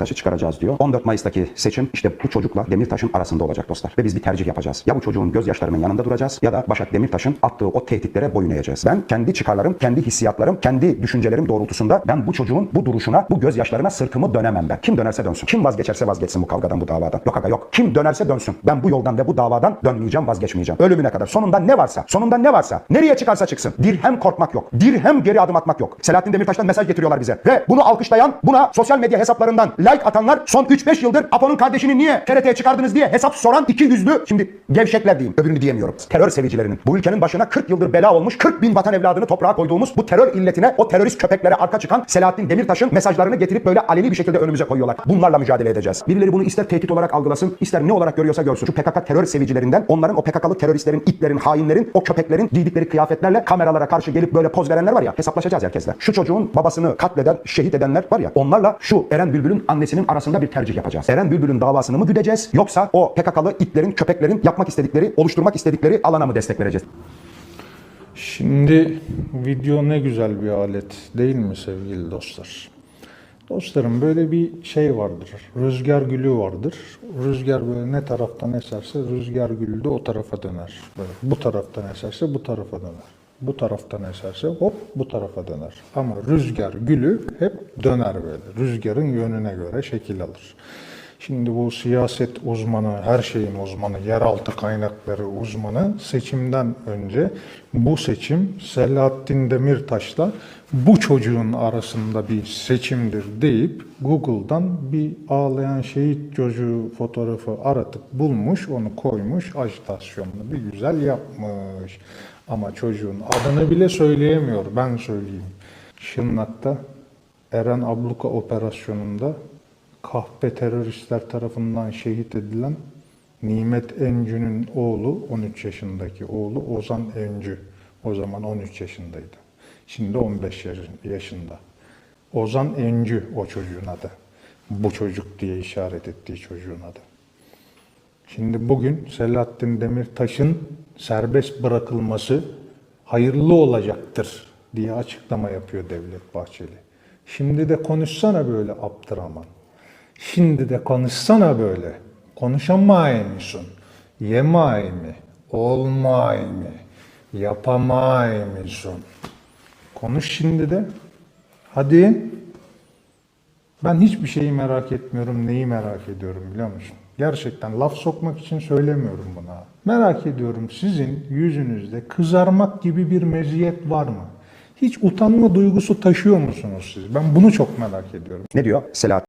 Demirtaş'ı çıkaracağız diyor. 14 Mayıs'taki seçim işte bu çocukla Demirtaş'ın arasında olacak dostlar. Ve biz bir tercih yapacağız. Ya bu çocuğun gözyaşlarının yanında duracağız ya da Başak Demirtaş'ın attığı o tehditlere boyun eğeceğiz. Ben kendi çıkarlarım, kendi hissiyatlarım, kendi düşüncelerim doğrultusunda ben bu çocuğun bu duruşuna, bu gözyaşlarına sırtımı dönemem ben. Kim dönerse dönsün. Kim vazgeçerse vazgeçsin bu kavgadan, bu davadan. Yok aga yok. Kim dönerse dönsün. Ben bu yoldan ve bu davadan dönmeyeceğim, vazgeçmeyeceğim. Ölümüne kadar. Sonunda ne varsa, sonunda ne varsa, nereye çıkarsa çıksın. Dirhem korkmak yok. Dirhem geri adım atmak yok. Selahattin Demirtaş'tan mesaj getiriyorlar bize. Ve bunu alkışlayan, buna sosyal medya hesaplarından like atanlar son 3-5 yıldır Apo'nun kardeşini niye TRT'ye çıkardınız diye hesap soran iki yüzlü, şimdi gevşekler diyeyim, öbürünü diyemiyorum. Terör sevicilerinin, bu ülkenin başına 40 yıldır bela olmuş, 40 bin vatan evladını toprağa koyduğumuz bu terör illetine, o terörist köpeklere arka çıkan Selahattin Demirtaş'ın mesajlarını getirip böyle aleni bir şekilde önümüze koyuyorlar. Bunlarla mücadele edeceğiz. Birileri bunu ister tehdit olarak algılasın, ister ne olarak görüyorsa görsün. Şu PKK terör sevicilerinden, onların o PKK'lı teröristlerin, itlerin, hainlerin, o köpeklerin giydikleri kıyafetlerle kameralara karşı gelip böyle poz verenler var ya, hesaplaşacağız herkesle. Şu çocuğun babasını katleden, şehit edenler var ya, onlarla şu Eren Bülbül'ün annesinin arasında bir tercih yapacağız. Eren Bülbül'ün davasını mı güdeceğiz, yoksa o PKK'lı itlerin, köpeklerin yapmak istedikleri, oluşturmak istedikleri alana mı destek vereceğiz? Şimdi video ne güzel bir alet değil mi sevgili dostlar? Dostlarım böyle bir şey vardır. Rüzgar gülü vardır. Rüzgar böyle ne taraftan eserse rüzgar gülü de o tarafa döner. Böyle bu taraftan eserse bu tarafa döner. Bu taraftan eserse hop bu tarafa döner. Ama rüzgar gülü hep döner böyle. Rüzgarın yönüne göre şekil alır. Şimdi bu siyaset uzmanı, her şeyin uzmanı, yeraltı kaynakları uzmanı seçimden önce bu seçim Selahattin Demirtaş'la bu çocuğun arasında bir seçimdir deyip Google'dan bir ağlayan şehit çocuğu fotoğrafı aratıp bulmuş, onu koymuş, ajitasyonunu bir güzel yapmış. Ama çocuğun adını bile söyleyemiyor, ben söyleyeyim. Şırnak'ta Eren Abluka operasyonunda kahpe teröristler tarafından şehit edilen Nimet Encü'nün oğlu, 13 yaşındaki oğlu Ozan Encü. O zaman 13 yaşındaydı. Şimdi 15 yaş- yaşında. Ozan Encü o çocuğun adı. Bu çocuk diye işaret ettiği çocuğun adı. Şimdi bugün Selahattin Demirtaş'ın serbest bırakılması hayırlı olacaktır diye açıklama yapıyor Devlet Bahçeli. Şimdi de konuşsana böyle Abdurrahman. Şimdi de konuşsana böyle. Konuşamay mısın? Yemay mı? Olmay mı? Yapamay mısın? Konuş şimdi de. Hadi. Ben hiçbir şeyi merak etmiyorum. Neyi merak ediyorum biliyor musun? Gerçekten laf sokmak için söylemiyorum buna. Merak ediyorum sizin yüzünüzde kızarmak gibi bir meziyet var mı? Hiç utanma duygusu taşıyor musunuz siz? Ben bunu çok merak ediyorum. Ne diyor Selahattin?